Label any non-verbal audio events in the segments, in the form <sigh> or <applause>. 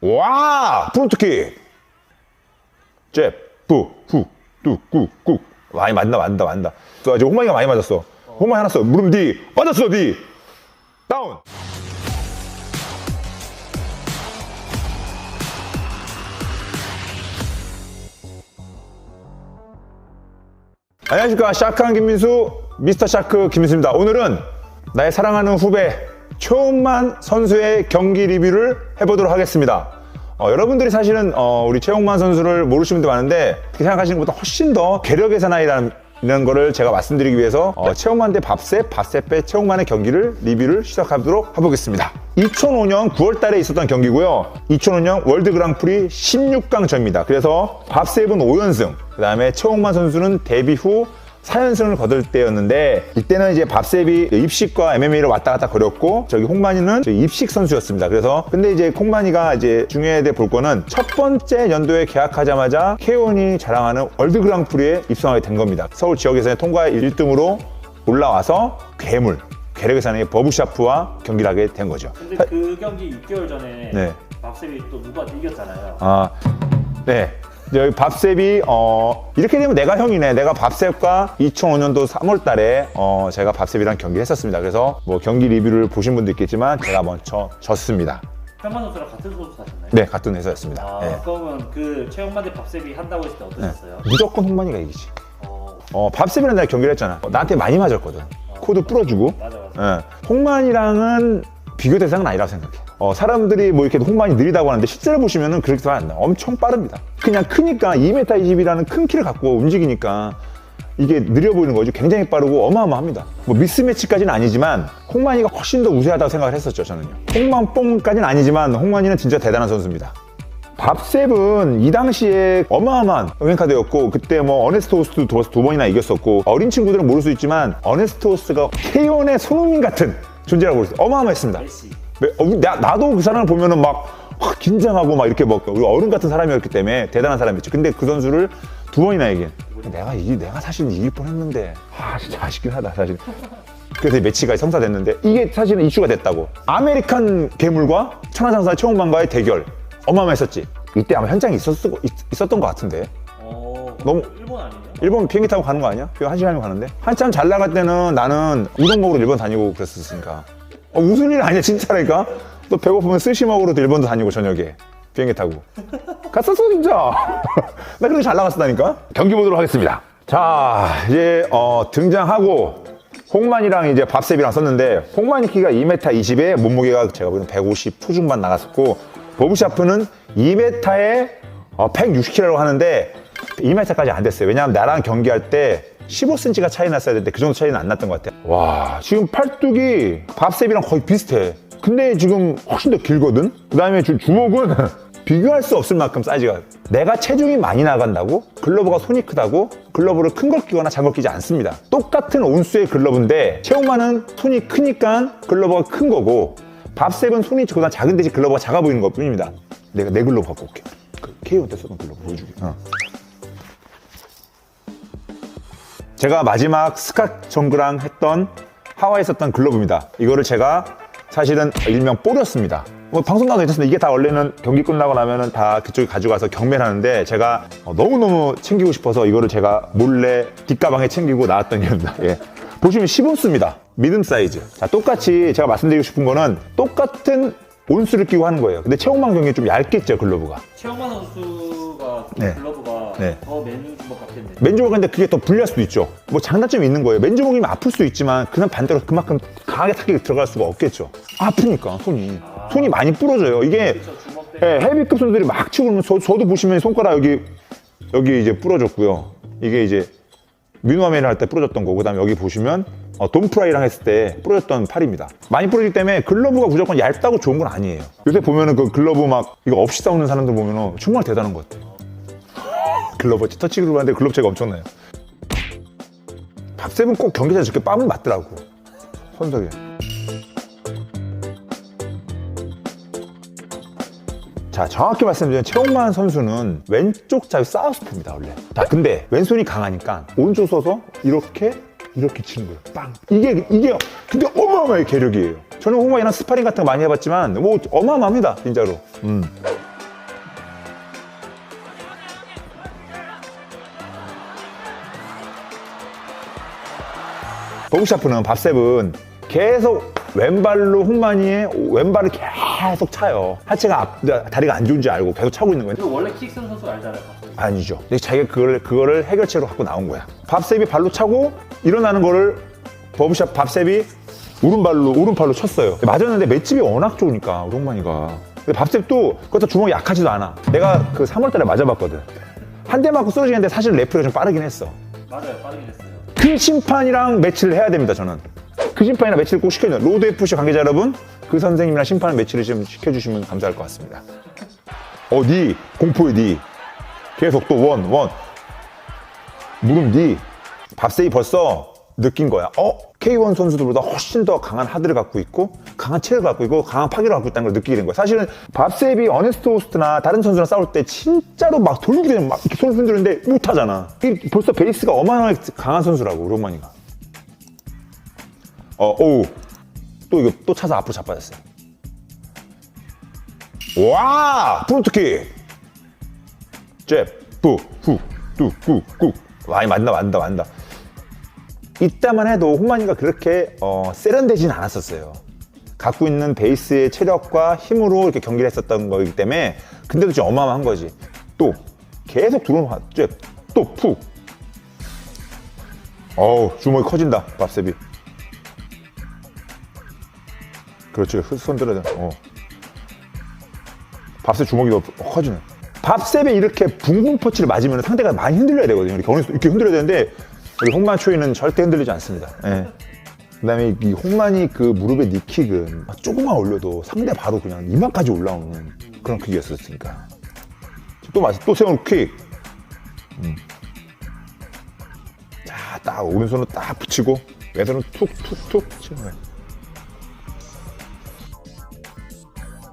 와! 프론트킥! 잽, 부, 후, 뚜, 꾸, 꾸. 많이 맞다, 맞다, 맞다. 또 이제 홍만이가 많이 맞았어. 홍만이 하나 써. 무릎 뒤. 맞았어, 뒤. 다운. 안녕하십니까. 샤크한 김민수, 미스터 샤크 김민수입니다. 오늘은 나의 사랑하는 후배 최홍만 선수의 경기 리뷰를 해보도록 하겠습니다. 어, 여러분들이 사실은 어, 우리 최홍만 선수를 모르시는 분들 많은데 그렇게 생각하시는 것보다 훨씬 더 괴력의 사나이라는 이런 거를 제가 말씀드리기 위해서 어, 최홍만 대 밥셉, 밥셉 배 최홍만의 경기를 리뷰를 시작하도록 해보겠습니다. 2005년 9월 달에 있었던 경기고요. 2005년 월드 그랑프리 16강전입니다. 그래서 밥셉은 5연승, 그 다음에 최홍만 선수는 데뷔 후 4연승을 거둘 때였는데 이때는 이제 밥셉이 입식과 MMA를 왔다 갔다 거렸고 저기 홍만이는 입식 선수였습니다. 그래서 근데 이제 홍만이가 이제 될볼 거는 첫 번째 연도에 계약하자마자 케온이 자랑하는 월드 그랑프리에 입성하게 된 겁니다. 서울 지역 예선에 통과 1등으로 올라와서 괴물 괴력의 사나이 버브샤프와 경기를 하게 된 거죠. 근데 그 경기 6개월 전에 네. 박쌤이 또 누가 이겼잖아요. 아, 네. 여기 밥셉이 어 이렇게 되면 내가 형이네. 내가 밥셉과 2005년도 3월 달에 어 제가 밥셉이랑 경기를 했었습니다. 그래서 뭐 경기 리뷰를 보신 분도 있겠지만 제가 먼저 졌습니다. 현만 선수랑 같은 소속 사셨나요? 네, 같은 회사였습니다. 아, 네. 그러면 그 최영만 대 박쌤이 한다고 했을 때 어떠셨어요? 무조건 홍만이가 이기지. 어, 어, 밥셉이랑 내가 경기를 했잖아. 나한테 많이 맞았거든. 코드 풀어주고. 맞아 맞아. 예. 홍만이랑은 비교 대상은 아니라고 생각해. 어, 사람들이 뭐 이렇게 홍만이 느리다고 하는데 실제로 보시면은 그렇게 안 나. 엄청 빠릅니다. 그냥 크니까 2m 20이라는 큰 키를 갖고 움직이니까 이게 느려 보이는 거죠. 굉장히 빠르고 어마어마합니다. 뭐 미스매치까지는 아니지만 홍만이가 훨씬 더 우세하다고 생각을 했었죠, 저는요. 홍만뽕까지는 아니지만 홍만이는 진짜 대단한 선수입니다. 밥셉은 이 당시에 어마어마한 웬카드였고 그때 뭐 어네스트 호스트 두, 두 번이나 이겼었고 어린 친구들은 모를 수 있지만 어네스트 호스트가 케이온의 손흥민 같은 존재라고 볼 수 있어요. 어마어마했습니다. 어, 나, 나도 그 사람을 보면은 막 확 긴장하고 막 이렇게 막 우리 어른 같은 사람이었기 때문에 대단한 사람이었죠. 근데 그 선수를 두 번이나 이긴. 내가 이 내가 사실 이길 뻔했는데 아 진짜 아쉽긴 하다 사실. 그래서 이 매치가 성사됐는데 이게 사실은 이슈가 됐다고. 아메리칸 괴물과 천하장사 최홍만과의 대결 어마어마했었지. 이때 아마 현장에 있었, 있었던 것 같은데. 어, 너무- 일본 아니에요? 일본 비행기 타고 가는 거 아니야? 한 시간이면 가는데? 한참 잘 나갈 때는 나는 우동 먹으러 일본 다니고 그랬었으니까. 어, 무슨 일 아니야, 진짜라니까? 너 배고프면 스시 먹으러도 일본도 다니고, 저녁에. 비행기 타고. 갔었어, 진짜. <laughs> 나 그렇게 잘 나갔었다니까? 경기 보도록 하겠습니다. 자, 이제, 어, 등장하고, 홍만이랑 이제 밥셉이랑 썼는데, 홍만이 키가 2m 20에 몸무게가 제가 보기엔 150 초중반 나갔었고, 버브샤프는 2m에 160kg라고 하는데, 2m까지 안 됐어요. 왜냐하면 나랑 경기할 때 15cm가 차이 났어야 되는데 그 정도 차이는 안 났던 것 같아요. 와, 지금 팔뚝이 밥셉이랑 거의 비슷해. 근데 지금 훨씬 더 길거든? 그 다음에 주먹은 <laughs> 비교할 수 없을 만큼 사이즈가. 내가 체중이 많이 나간다고? 글러브가 손이 크다고? 글러브를 큰 걸 끼거나 작은 걸 끼지 않습니다. 똑같은 온수의 글러브인데 체육만은 손이 크니까 글러브가 큰 거고 밥셉은 손이 보다 작은 대신 글러브가 작아 보이는 것 뿐입니다. 내가 내 글러브 갖고 올게. 그 KO 때 쓰던 글러브 보여주게. 어. 제가 마지막 스캇 정그랑 했던 하와이에 썼던 글러브입니다. 이거를 제가 사실은 일명 뽀렸습니다. 뭐 방송 나도 괜찮습니다. 이게 다 원래는 경기 끝나고 나면은 다 그쪽에 가져가서 경매를 하는데 제가 어, 너무너무 챙기고 싶어서 이거를 제가 몰래 뒷가방에 챙기고 나왔던 <laughs> 겁니다. 예. 보시면 10온스입니다. 미듬 사이즈. 자, 똑같이 제가 말씀드리고 싶은 거는 똑같은 온수를 끼고 하는 거예요. 근데 체육망 경기 좀 얇겠죠, 글러브가. 최영만 선수가 네. 글러브가 네. 더 맨 주먹 같은데. 맨주먹인데 그게 더 불리할 수도 있죠. 뭐 장단점이 있는 거예요. 맨주먹이면 아플 수도 있지만 그냥 반대로 그만큼 강하게 타격이 들어갈 수가 없겠죠. 아프니까 손이 손이 많이 부러져요. 이게 그렇죠 주먹 때. 예, 헤비급 선수들이 막 치고 그러면 저, 저도 보시면 손가락 여기 여기 이제 부러졌고요. 이게 이제 민우아메를 할때 부러졌던 거고 그다음에 여기 보시면 어, 돈프라이랑 했을 때 부러졌던 팔입니다. 많이 부러지기 때문에 글러브가 무조건 얇다고 좋은 건 아니에요. 요새 보면은 그 글러브 막 이거 없이 싸우는 사람들 보면은 정말 대단한 것 같아요. 글러브 터치 글러브 하는데 글러브 차이가 엄청나요. 밥셉은 꼭 경기장에서 저렇게 뺨을 맞더라고. 손석에. 자, 정확히 말씀드리면 최홍만 선수는 왼쪽 자유 사우스포입니다, 원래. 자, 근데 왼손이 강하니까 오른쪽 서서 이렇게 이렇게 치는 거예요. 빵. 이게, 이게요 근데 어마어마한 괴력이에요. 저는 홍화이랑 스파링 같은 거 많이 해봤지만, 뭐, 어마어마합니다. 진짜로. 음. 버그샤프는 밥셉은 계속 왼발로 홍만이의 왼발을 계속 차요. 하체가 앞, 다리가 안 좋은 줄 알고 계속 차고 있는 거예요. 원래 킥슨 선수 알잖아요. 아니죠. 근데 자기가 그걸, 그거를 해결책으로 갖고 나온 거야. 밥셉이 발로 차고 일어나는 거를 버브샵 밥셉이 오른발로, 오른팔로 쳤어요. 맞았는데 맷집이 워낙 좋으니까, 우리 홍만이가. 근데 밥셉도 그것도 주먹이 약하지도 않아. 내가 그 3월달에 맞아봤거든. 한 대 맞고 쓰러지는데 사실 레프리가 좀 빠르긴 했어. 맞아요. 빠르게 됐어요. 그 심판이랑 매치를 해야 됩니다, 저는. 그 심판이랑 매치를 꼭 시켜줘요. 로드 FC 관계자 여러분, 그 선생님이랑 심판 매치를 좀 시켜주시면 감사할 것 같습니다. 어, 니, 공포의 니. 계속 또 원, 원. 무릎 니. 밥세이 벌써 느낀 거야. 어? K1 선수들보다 훨씬 더 강한 하드를 갖고 있고, 강한 체력을 갖고 있고, 강한 파괴를 갖고 있다는 걸 느끼게 된 거야. 사실은 밥세이비 어네스트 호스트나 다른 선수랑 싸울 때 진짜로 막 돌리고 막 이렇게 손을 흔드는데 못하잖아. 이 벌써 베이스가 어마어마하게 강한 선수라고, 로마니가. 어, 오우. 또 이거 또 차서 앞으로 자빠졌어요. 와! 프론트킥! 잽, 부, 후, 뚜, 꾸, 꾹. 많이 맞다, 맞다, 맞다. 이따만 해도 홍만이가 그렇게 어, 세련되진 않았었어요. 갖고 있는 베이스의 체력과 힘으로 이렇게 경기를 했었던 거기 때문에 근데도 진짜 어마어마한 거지. 또 계속 들어오는 화- 잽, 또 푹. 어우 주먹이 커진다 밥셉이. 그렇지 손 들어야 돼. 어. 밥셉 주먹이 더 커지네. 밥셉에 이렇게 붕붕 퍼치를 맞으면 상대가 많이 흔들려야 되거든요. 이렇게, 이렇게 흔들려야 되는데 우리 홍만 초이는 절대 흔들리지 않습니다. 예. 그다음에 이 홍만이 그 무릎의 니킥은 조금만 올려도 상대 바로 그냥 이마까지 올라오는 그런 킥이었으니까. 또 맞아. 또 세우는 킥. 음. 자, 딱 오른손으로 딱 붙이고 왼손으로 툭툭툭 치는 거야.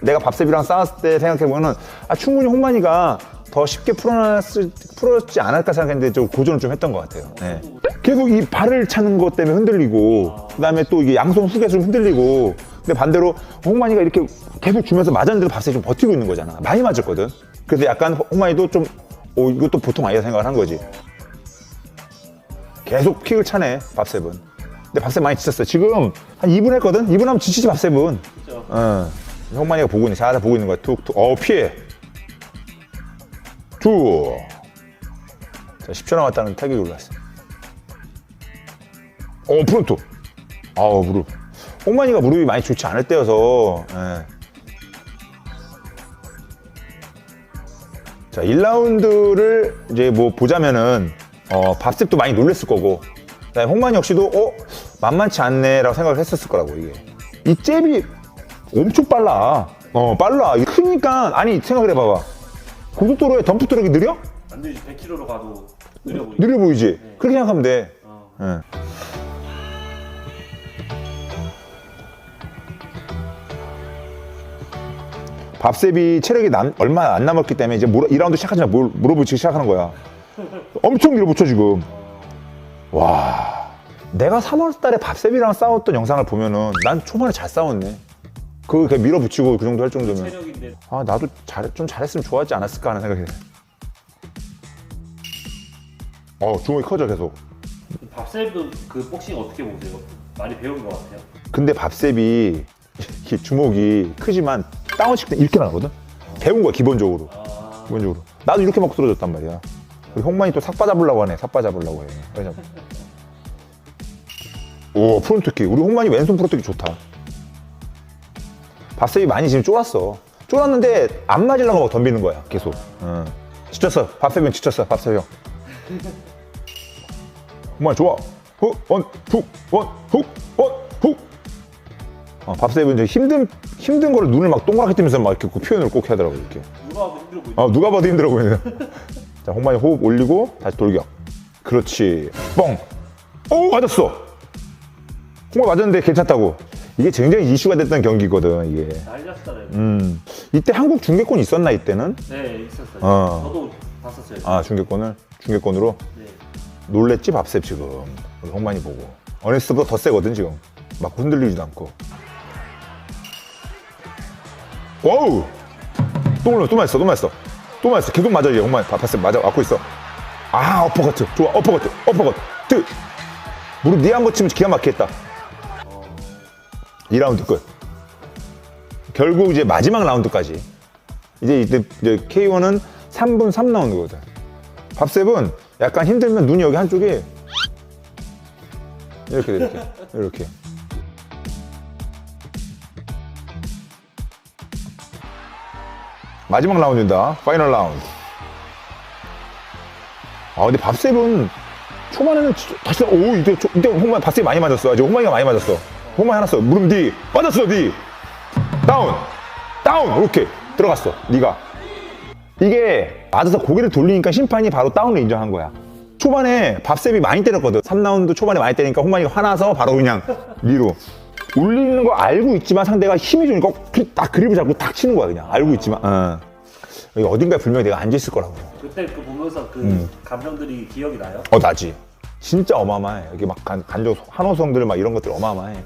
내가 밥셉이랑 싸웠을 때 생각해보면은 아, 충분히 홍만이가 더 쉽게 풀어놨을, 풀었지 않을까 생각했는데 좀 고전을 좀 했던 것 같아요. 네. 계속 이 발을 차는 것 때문에 흔들리고 그 다음에 또 이게 양손 후계 좀 흔들리고 근데 반대로 홍만이가 이렇게 계속 주면서 맞았는데도 밥셉이 좀 버티고 있는 거잖아. 많이 맞았거든. 그래서 약간 홍만이도 좀 오, 이것도 보통 아니다 생각을 한 거지. 계속 킥을 차네, 밥셉은. 근데 밥셉 많이 지쳤어요. 지금 한 2분 했거든? 2분 하면 지치지, 밥셉은. 그렇죠. 어. 형만이가 보고 있는, 잘 보고 있는 거야. 툭툭. 어, 피해. 두. 자, 10초 남았다는 타격이 올라왔어. 어, 프론트. 아우, 무릎. 홍만이가 무릎이 많이 좋지 않을 때여서, 예. 자, 1라운드를 이제 뭐 보자면은, 어, 밥셉도 많이 놀랬을 거고, 그다음에 홍만이 역시도, 어, 만만치 않네라고 생각을 했었을 거라고, 이게. 이 잽이 엄청 빨라. 어, 빨라. 이게 크니까, 아니, 생각을 해봐봐. 고속도로에 덤프 트럭이 느려? 안 되지. 100km로 가도 느려 보이죠. 느려 보이지? 그렇게 생각하면 돼. 어. 예. 밥셉이 체력이 남- 얼마 안 남았기 때문에 이제 2라운드 시작하자마자 물- 물어붙이기 시작하는 거야. <laughs> 엄청 밀어붙여 지금. 와. 내가 3월 달에 밥셉이랑 싸웠던 영상을 보면은 난 초반에 잘 싸웠네. 그 그냥 밀어붙이고 그 정도 할 정도면. 체력인데 아 나도 잘, 좀 잘했으면 좋았지 않았을까 하는 생각이 돼. 어 주먹이 커져 계속. 밥셀도 그 복싱 어떻게 보세요? 많이 배운 것 같아요. 근데 밥셉이 이렇게 주먹이 크지만 다운식 때 이렇게 나거든. 배운 거야 기본적으로. 아, 기본적으로. 나도 이렇게 먹고 쓰러졌단 말이야. 우리 형만이 또 삭바 잡으려고 하네. 삭바 잡으려고 해. 그래서 <laughs> 오 프론트킥. 우리 홍만이 왼손 프론트킥 좋다. 밥셉이 많이 지금 쫄았어. 쫄았는데 안 맞으려고 막 덤비는 거야. 계속. 응. 지쳤어. 밥셉은 지쳤어. 밥셉 형. 홍만 좋아. 훅, 원, 훅, 원, 훅, 원, 훅. 어, 밥셉은 이제 힘든 힘든 거를 눈을 막 동그랗게 뜨면서 막 이렇게 꼭 표현을 꼭 하더라고 이렇게. 누가 봐도 힘들어 보이죠. 아 누가 봐도 힘들어 보이네. <laughs> 자 홍만이 호흡 올리고 다시 돌격. 그렇지. 뻥. 오 맞았어. 홍만 맞았는데 괜찮다고. 이게 굉장히 이슈가 됐던 경기거든 이게. 났잖아요. 음. 이때 한국 중계권 있었나 이때는? 네, 있었어요. 어. 저도 봤었어요. 아 중계권을 중계권으로 네. 놀랬지 밥셉 지금. 우리 홍만이 보고. 어네스트보다 더 세거든 지금. 막 흔들리지도 않고. 와우. 또 올라 또 맞았어 또 맞았어 또 맞았어 계속 맞아 이제 홍만 밥셉 맞아 맞고 있어 아 어퍼커트 좋아 어퍼커트 어퍼커트 무릎 니한번 치면 기가 막히겠다. 2라운드 끝. 결국 이제 마지막 라운드까지. 이제 이때 이제 K1은 3분 3라운드거든. 밥셉은 약간 힘들면 눈이 여기 한쪽에 이렇게 돼, 이렇게. 이렇게. 마지막 라운드입니다. 파이널 라운드. 아, 근데 밥셉은 초반에는 다시, 오, 이때, 초- 이때 홍만, 밥셉이 많이 맞았어. 아직 홍만이가 많이 맞았어. 하나 써. 무릎 뒤. 빠졌어, 뒤. 다운. 다운. 이렇게. 들어갔어. 네가 이게 맞아서 고개를 돌리니까 심판이 바로 다운을 인정한 거야. 초반에 밥셉이 많이 때렸거든. 3라운드 초반에 많이 때리니까 홍만이가 화나서 바로 그냥 리로. 울리는 거 알고 있지만 상대가 힘이 주니까 그- 딱 그립을 잡고 딱 치는 거야 그냥 알고 있지만 어. 어딘가에 분명히 내가 앉아있을 거라고 그때 그 보면서 그 음. 감정들이 기억이 나요? 어 나지 진짜 어마어마해 여기 막 간, 간접 한호성들 막 이런 것들 어마어마해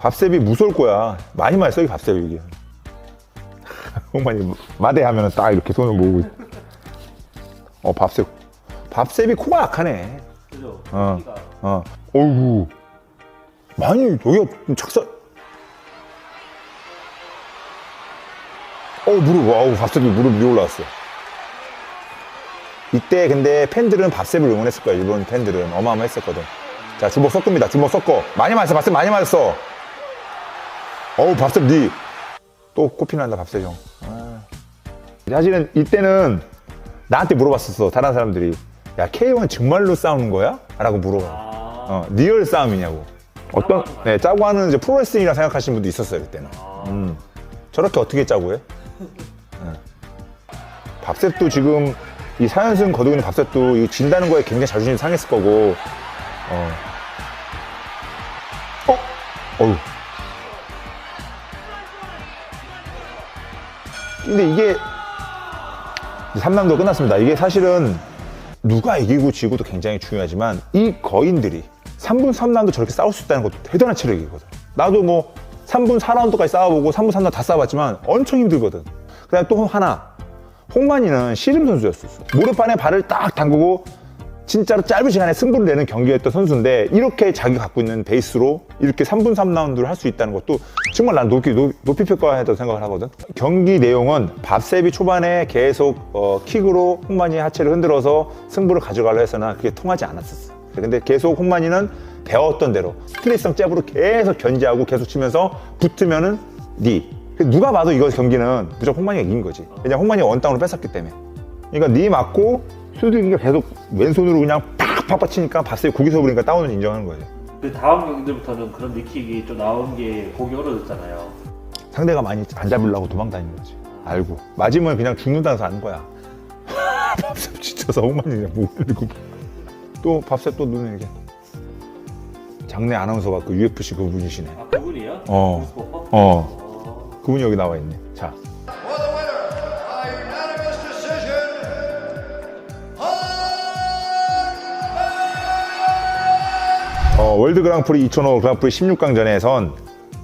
밥셉이 무서울 거야. 많이 맞았어 여기 밥셉이 이게. <laughs> 홍만이 마대하면은 딱 이렇게 손을 모으고 있- 어 밥셉. 밥셉이 코가 약하네. 그죠? 어. 어. 어이구. 많이 여기가 좀 착살. 어 무릎. 와우 밥셉이 무릎 위에 올라왔어. 이때 근데 팬들은 밥셉을 응원했을 거야 일본 팬들은. 어마어마했었거든. 자 주먹 섞습니다. 주먹 섞어. 많이 맞았어 밥셉 많이 맞았어 어우 밥셉 니또 코피난다 밥셉 형 아. 사실은 이때는 나한테 물어봤었어 다른 사람들이 야 K1 정말로 싸우는 거야? 라고 물어봐 아, 어, 리얼 싸움이냐고. 어떤, 네, 짜고 하는 이제 프로레슬링이라 생각하시는 분도 있었어요, 그때는. 음. 저렇게 어떻게 짜고 해? 네. 밥셉도 지금 이 4연승 거두고 있는 밥셉도 이 진다는 거에 굉장히 자존심 상했을 거고, 어. 어? 어휴. 근데 이게 3라운드 끝났습니다. 이게 사실은 누가 이기고 지고도 굉장히 중요하지만 이 거인들이 3분 3라운드 저렇게 싸울 수 있다는 것도 대단한 체력이거든. 나도 뭐 3분 4라운드까지 싸워보고 3분 3라운드 다 싸워봤지만 엄청 힘들거든. 그다음 또 하나 홍만이는 씨름 선수였었어. 무릎판에 발을 딱 담그고 진짜로 짧은 시간에 승부를 내는 경기였던 선수인데 이렇게 자기 갖고 있는 베이스로 이렇게 3분 3라운드를 할 수 있다는 것도 정말 난 높이, 높- 높이 평가했다고 생각을 하거든. 경기 내용은 밥셉이 초반에 계속 어, 킥으로 홍만이 하체를 흔들어서 승부를 가져가려 했으나 그게 통하지 않았었어. 근데 계속 홍만이는 배웠던 대로 스트레이트성 잽으로 계속 견제하고 계속 치면서 붙으면은 니. 누가 봐도 이거 경기는 무조건 홍만이가 이긴 거지. 왜냐면 홍만이가 원땅으로 뺐었기 때문에. 그러니까 니 맞고 수두기가 계속 왼손으로 그냥 팍팍팍 치니까 봤어요. 고기서 보니까 다운을 인정하는 거예요. 그 다음 경기들부터는 그런 니킥이 좀 나온 게 보기 어려졌잖아요. 상대가 많이 안 잡으려고 도망 다니는 거지. 알고. 맞으면 그냥 죽는다는 서 아는 거야. <laughs> 밥셉 지쳐서 홍만이 그냥 못 흘리고. 또 밥셉 또 눈에 이렇게. 장내 아나운서가 그 UFC 그분이시네. 아. 스포커? 어. <laughs> 어. 그분이 여기 나와 있네. 자. 어, 월드 그랑프리 2005 그랑프리 16강전에선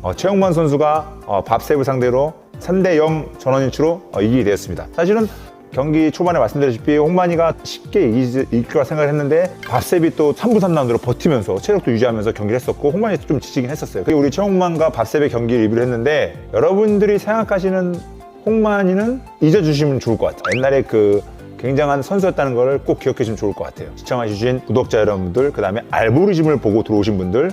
어, 최영만 선수가 어, 밥셉을 상대로 3대 0 전원 일치로 어, 이기게 되었습니다. 사실은 경기 초반에 말씀드렸다시피 홍만이가 쉽게 이기- 이길 거라 생각을 했는데 밥셉이 또 3분 3라운드로 버티면서 체력도 유지하면서 경기를 했었고 홍만이 좀 지치긴 했었어요. 그리고 우리 최홍만과 밥셉의 경기 리뷰를 했는데 여러분들이 생각하시는 홍만이는 잊어주시면 좋을 것 같아요. 옛날에 그 굉장한 선수였다는 걸꼭 기억해 주시면 좋을 것 같아요. 시청해주신 구독자 여러분들, 그 다음에 알고리즘을 보고 들어오신 분들,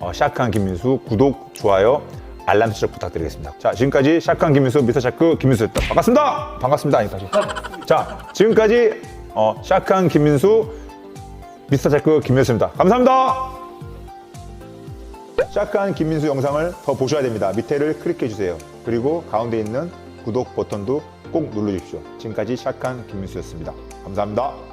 어, 샤크한 김민수 구독, 좋아요, 알람 설정 부탁드리겠습니다. 자, 지금까지 샤크한 김민수, 미스터 샤크 김민수였다. 반갑습니다! 반갑습니다. 아니까지. 자, 지금까지 어, 샤크한 김민수, 미스터 샤크 김민수입니다. 감사합니다! 샤크한 김민수 영상을 더 보셔야 됩니다. 밑에를 클릭해 주세요. 그리고 가운데 있는 구독 버튼도 꼭 눌러주십시오. 지금까지 샤크한 김민수였습니다. 감사합니다.